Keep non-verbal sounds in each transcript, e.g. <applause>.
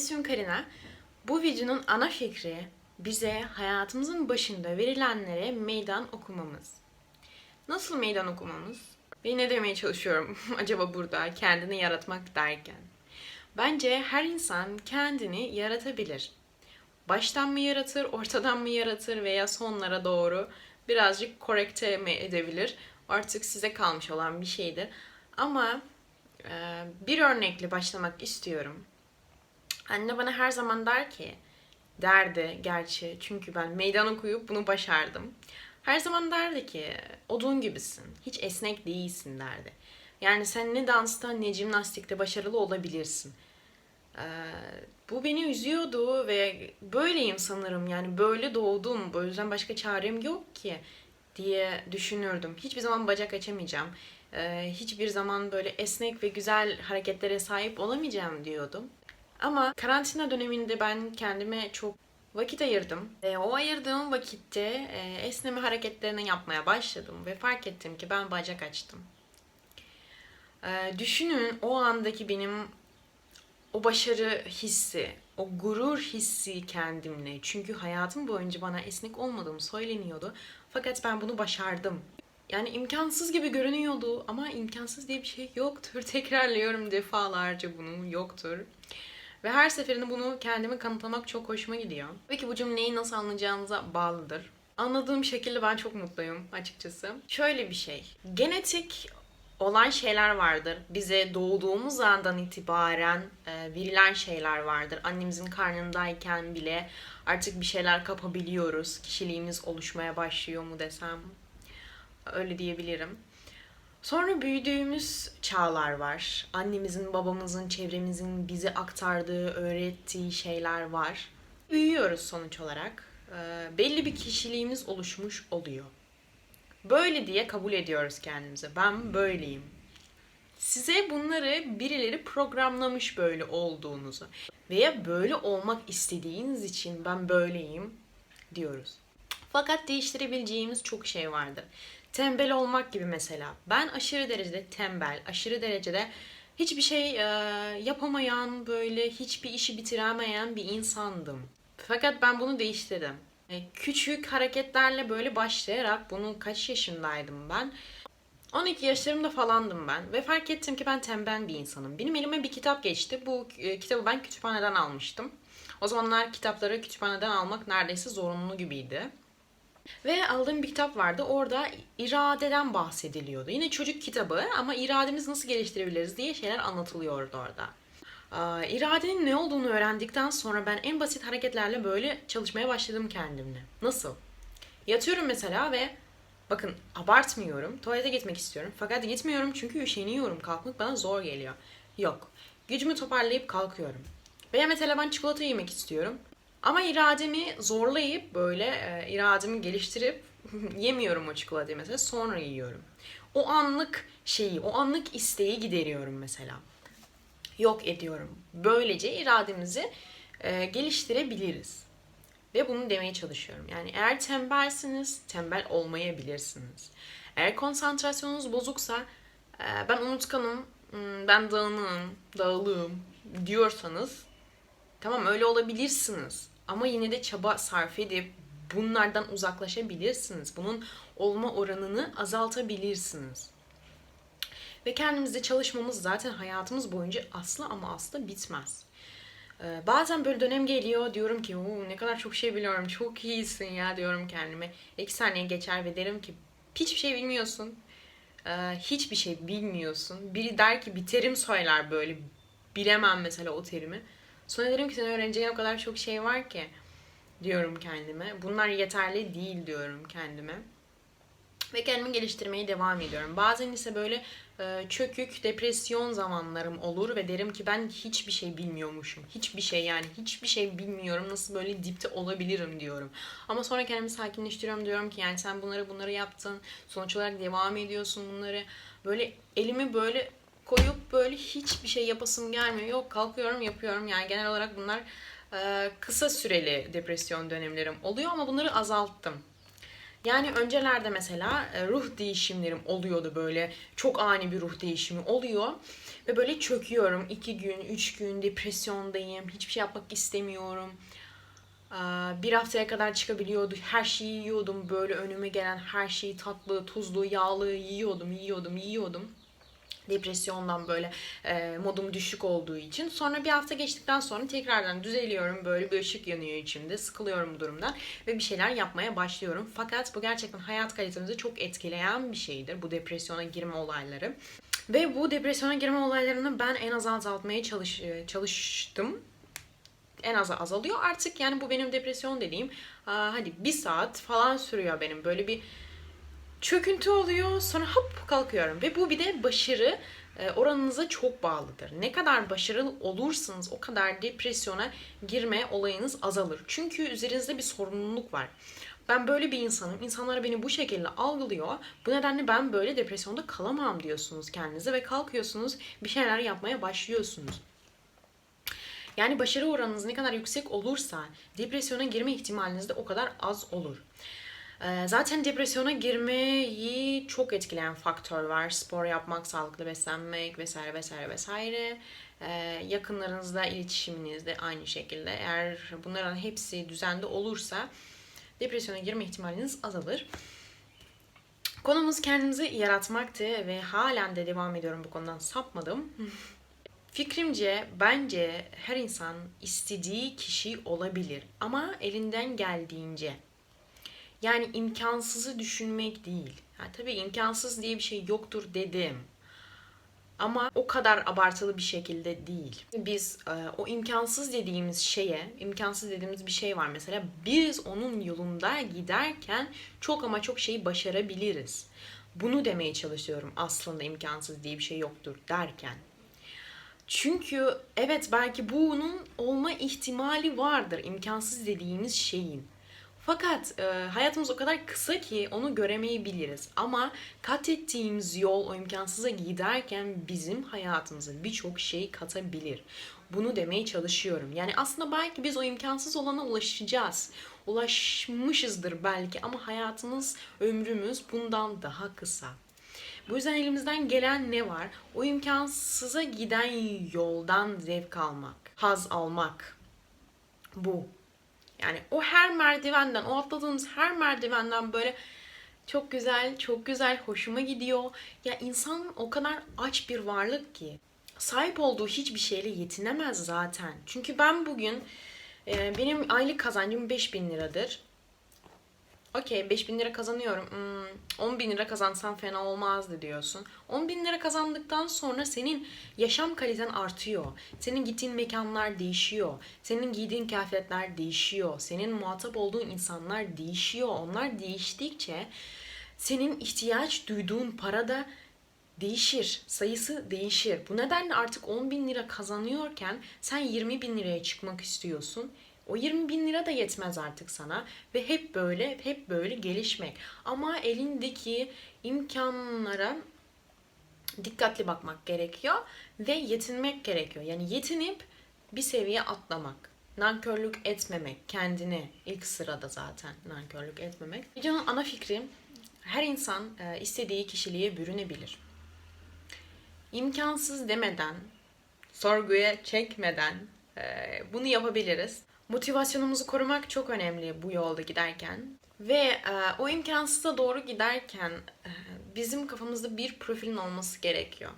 ismim Karina. Bu videonun ana fikri bize hayatımızın başında verilenlere meydan okumamız. Nasıl meydan okumamız? Ve ne demeye çalışıyorum <laughs> acaba burada kendini yaratmak derken? Bence her insan kendini yaratabilir. Baştan mı yaratır, ortadan mı yaratır veya sonlara doğru birazcık korekte mi edebilir? Artık size kalmış olan bir şeydir. Ama bir örnekle başlamak istiyorum. Anne bana her zaman der ki, derdi gerçi çünkü ben meydan okuyup bunu başardım. Her zaman derdi ki, odun gibisin, hiç esnek değilsin derdi. Yani sen ne dansta ne jimnastikte başarılı olabilirsin. Ee, bu beni üzüyordu ve böyleyim sanırım yani böyle doğdum. Bu yüzden başka çarem yok ki diye düşünürdüm. Hiçbir zaman bacak açamayacağım. Ee, hiçbir zaman böyle esnek ve güzel hareketlere sahip olamayacağım diyordum. Ama karantina döneminde ben kendime çok vakit ayırdım. Ve o ayırdığım vakitte e, esneme hareketlerini yapmaya başladım ve fark ettim ki ben bacak açtım. Ee, düşünün o andaki benim o başarı hissi, o gurur hissi kendimle. Çünkü hayatım boyunca bana esnek olmadığım söyleniyordu. Fakat ben bunu başardım. Yani imkansız gibi görünüyordu ama imkansız diye bir şey yoktur. <laughs> Tekrarlıyorum defalarca bunu yoktur. Ve her seferinde bunu kendime kanıtlamak çok hoşuma gidiyor. Peki bu cümleyi nasıl anlayacağınıza bağlıdır. Anladığım şekilde ben çok mutluyum açıkçası. Şöyle bir şey. Genetik olan şeyler vardır. Bize doğduğumuz andan itibaren e, verilen şeyler vardır. Annemizin karnındayken bile artık bir şeyler kapabiliyoruz. Kişiliğimiz oluşmaya başlıyor mu desem. Öyle diyebilirim. Sonra büyüdüğümüz çağlar var. Annemizin, babamızın, çevremizin bize aktardığı, öğrettiği şeyler var. Büyüyoruz sonuç olarak. E, belli bir kişiliğimiz oluşmuş oluyor. Böyle diye kabul ediyoruz kendimize. Ben böyleyim. Size bunları birileri programlamış böyle olduğunuzu veya böyle olmak istediğiniz için ben böyleyim diyoruz. Fakat değiştirebileceğimiz çok şey vardır. Tembel olmak gibi mesela. Ben aşırı derecede tembel, aşırı derecede hiçbir şey e, yapamayan, böyle hiçbir işi bitiremeyen bir insandım. Fakat ben bunu değiştirdim. E, Küçük hareketlerle böyle başlayarak bunun kaç yaşındaydım ben? 12 yaşlarımda falandım ben ve fark ettim ki ben tembel bir insanım. Benim elime bir kitap geçti. Bu e, kitabı ben kütüphaneden almıştım. O zamanlar kitapları kütüphaneden almak neredeyse zorunlu gibiydi. Ve aldığım bir kitap vardı. Orada iradeden bahsediliyordu. Yine çocuk kitabı ama irademizi nasıl geliştirebiliriz diye şeyler anlatılıyordu orada. Aa, iradenin ne olduğunu öğrendikten sonra ben en basit hareketlerle böyle çalışmaya başladım kendimle. Nasıl? Yatıyorum mesela ve bakın abartmıyorum. Tuvalete gitmek istiyorum. Fakat gitmiyorum çünkü üşeniyorum. Kalkmak bana zor geliyor. Yok. Gücümü toparlayıp kalkıyorum. Veya mesela ben çikolata yemek istiyorum. Ama irademi zorlayıp böyle e, irademi geliştirip <laughs> yemiyorum o çikolatayı mesela sonra yiyorum. O anlık şeyi, o anlık isteği gideriyorum mesela. Yok ediyorum. Böylece irademizi e, geliştirebiliriz. Ve bunu demeye çalışıyorum. Yani eğer tembelsiniz, tembel olmayabilirsiniz. Eğer konsantrasyonunuz bozuksa, e, ben unutkanım, hmm, ben dağınığım, dağılığım diyorsanız Tamam öyle olabilirsiniz. Ama yine de çaba sarf edip bunlardan uzaklaşabilirsiniz. Bunun olma oranını azaltabilirsiniz. Ve kendimizde çalışmamız zaten hayatımız boyunca asla ama asla bitmez. Ee, bazen böyle dönem geliyor diyorum ki ne kadar çok şey biliyorum çok iyisin ya diyorum kendime. İki saniye geçer ve derim ki hiçbir şey bilmiyorsun. Ee, hiçbir şey bilmiyorsun. Biri der ki bir terim söyler böyle bilemem mesela o terimi. Sonra derim ki sen öğreneceğin o kadar çok şey var ki diyorum kendime. Bunlar yeterli değil diyorum kendime. Ve kendimi geliştirmeye devam ediyorum. Bazen ise böyle e, çökük, depresyon zamanlarım olur ve derim ki ben hiçbir şey bilmiyormuşum. Hiçbir şey yani hiçbir şey bilmiyorum. Nasıl böyle dipte olabilirim diyorum. Ama sonra kendimi sakinleştiriyorum diyorum ki yani sen bunları bunları yaptın. Sonuç olarak devam ediyorsun bunları. Böyle elimi böyle koyup böyle hiçbir şey yapasım gelmiyor. Yok kalkıyorum yapıyorum. Yani genel olarak bunlar e, kısa süreli depresyon dönemlerim oluyor ama bunları azalttım. Yani öncelerde mesela e, ruh değişimlerim oluyordu böyle. Çok ani bir ruh değişimi oluyor. Ve böyle çöküyorum. iki gün, üç gün depresyondayım. Hiçbir şey yapmak istemiyorum. Aa, Bir haftaya kadar çıkabiliyordu. Her şeyi yiyordum. Böyle önüme gelen her şeyi tatlı, tuzlu, yağlı yiyordum, yiyordum, yiyordum depresyondan böyle e, modum düşük olduğu için. Sonra bir hafta geçtikten sonra tekrardan düzeliyorum. Böyle bir ışık yanıyor içimde. Sıkılıyorum bu durumdan ve bir şeyler yapmaya başlıyorum. Fakat bu gerçekten hayat kalitemizi çok etkileyen bir şeydir. Bu depresyona girme olayları. Ve bu depresyona girme olaylarını ben en az azaltmaya çalış, e, çalıştım en az azalıyor. Artık yani bu benim depresyon dediğim hadi bir saat falan sürüyor benim. Böyle bir çöküntü oluyor sonra hop kalkıyorum. Ve bu bir de başarı e, oranınıza çok bağlıdır. Ne kadar başarılı olursanız o kadar depresyona girme olayınız azalır. Çünkü üzerinizde bir sorumluluk var. Ben böyle bir insanım. İnsanlar beni bu şekilde algılıyor. Bu nedenle ben böyle depresyonda kalamam diyorsunuz kendinize ve kalkıyorsunuz bir şeyler yapmaya başlıyorsunuz. Yani başarı oranınız ne kadar yüksek olursa depresyona girme ihtimaliniz de o kadar az olur. Ee, Zaten depresyona girmeyi çok etkileyen faktör var. Spor yapmak, sağlıklı beslenmek vesaire vesaire vesaire. Ee, Yakınlarınızla iletişiminiz de aynı şekilde. Eğer bunların hepsi düzende olursa depresyona girme ihtimaliniz azalır. Konumuz kendimizi yaratmaktı ve halen de devam ediyorum bu konudan sapmadım. <laughs> Fikrimce bence her insan istediği kişi olabilir ama elinden geldiğince. Yani imkansızı düşünmek değil. Ha, tabii imkansız diye bir şey yoktur dedim. Ama o kadar abartılı bir şekilde değil. Biz e, o imkansız dediğimiz şeye, imkansız dediğimiz bir şey var mesela. Biz onun yolunda giderken çok ama çok şeyi başarabiliriz. Bunu demeye çalışıyorum aslında imkansız diye bir şey yoktur derken. Çünkü evet belki bunun olma ihtimali vardır imkansız dediğimiz şeyin. Fakat e, hayatımız o kadar kısa ki onu göremeyebiliriz. Ama kat ettiğimiz yol o imkansıza giderken bizim hayatımıza birçok şey katabilir. Bunu demeye çalışıyorum. Yani aslında belki biz o imkansız olana ulaşacağız. Ulaşmışızdır belki ama hayatımız, ömrümüz bundan daha kısa. Bu yüzden elimizden gelen ne var? O imkansıza giden yoldan zevk almak, haz almak. Bu. Yani o her merdivenden, o atladığımız her merdivenden böyle çok güzel, çok güzel, hoşuma gidiyor. Ya insan o kadar aç bir varlık ki sahip olduğu hiçbir şeyle yetinemez zaten. Çünkü ben bugün e, benim aylık kazancım 5000 liradır. Okey 5000 lira kazanıyorum. Hmm, 10 bin lira kazansam fena olmazdı diyorsun. 10 bin lira kazandıktan sonra senin yaşam kaliten artıyor. Senin gittiğin mekanlar değişiyor. Senin giydiğin kıyafetler değişiyor. Senin muhatap olduğun insanlar değişiyor. Onlar değiştikçe senin ihtiyaç duyduğun para da değişir. Sayısı değişir. Bu nedenle artık 10 bin lira kazanıyorken sen 20 bin liraya çıkmak istiyorsun. O 20 bin lira da yetmez artık sana ve hep böyle hep böyle gelişmek. Ama elindeki imkanlara dikkatli bakmak gerekiyor ve yetinmek gerekiyor. Yani yetinip bir seviye atlamak. Nankörlük etmemek kendine ilk sırada zaten nankörlük etmemek. Videonun ana fikri her insan e, istediği kişiliğe bürünebilir. İmkansız demeden, sorguya çekmeden e, bunu yapabiliriz. Motivasyonumuzu korumak çok önemli bu yolda giderken. Ve e, o imkansıza doğru giderken e, bizim kafamızda bir profilin olması gerekiyor.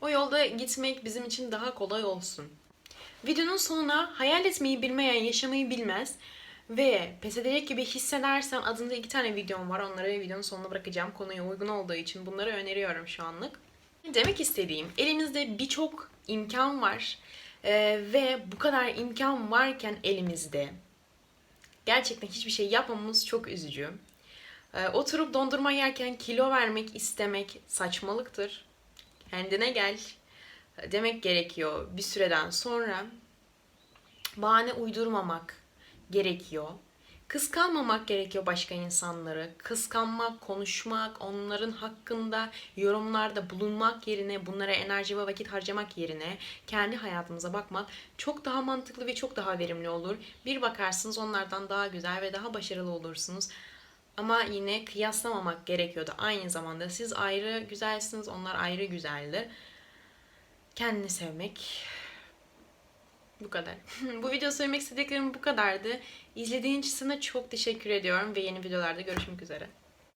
O yolda gitmek bizim için daha kolay olsun. Videonun sonuna hayal etmeyi bilmeyen yaşamayı bilmez ve pes edecek gibi hissedersen adında iki tane videom var. Onları videonun sonuna bırakacağım. Konuya uygun olduğu için bunları öneriyorum şu anlık. Demek istediğim elimizde birçok imkan var ee, ve bu kadar imkan varken elimizde gerçekten hiçbir şey yapmamamız çok üzücü. Ee, oturup dondurma yerken kilo vermek istemek saçmalıktır. Kendine gel demek gerekiyor bir süreden sonra. Bahane uydurmamak gerekiyor. Kıskanmamak gerekiyor başka insanları. Kıskanmak, konuşmak, onların hakkında yorumlarda bulunmak yerine, bunlara enerji ve vakit harcamak yerine kendi hayatımıza bakmak çok daha mantıklı ve çok daha verimli olur. Bir bakarsınız onlardan daha güzel ve daha başarılı olursunuz. Ama yine kıyaslamamak gerekiyordu. Aynı zamanda siz ayrı güzelsiniz, onlar ayrı güzeldir. kendini sevmek. Bu kadar. <laughs> bu video söylemek istediklerim bu kadardı. İzlediğin için sana çok teşekkür ediyorum ve yeni videolarda görüşmek üzere.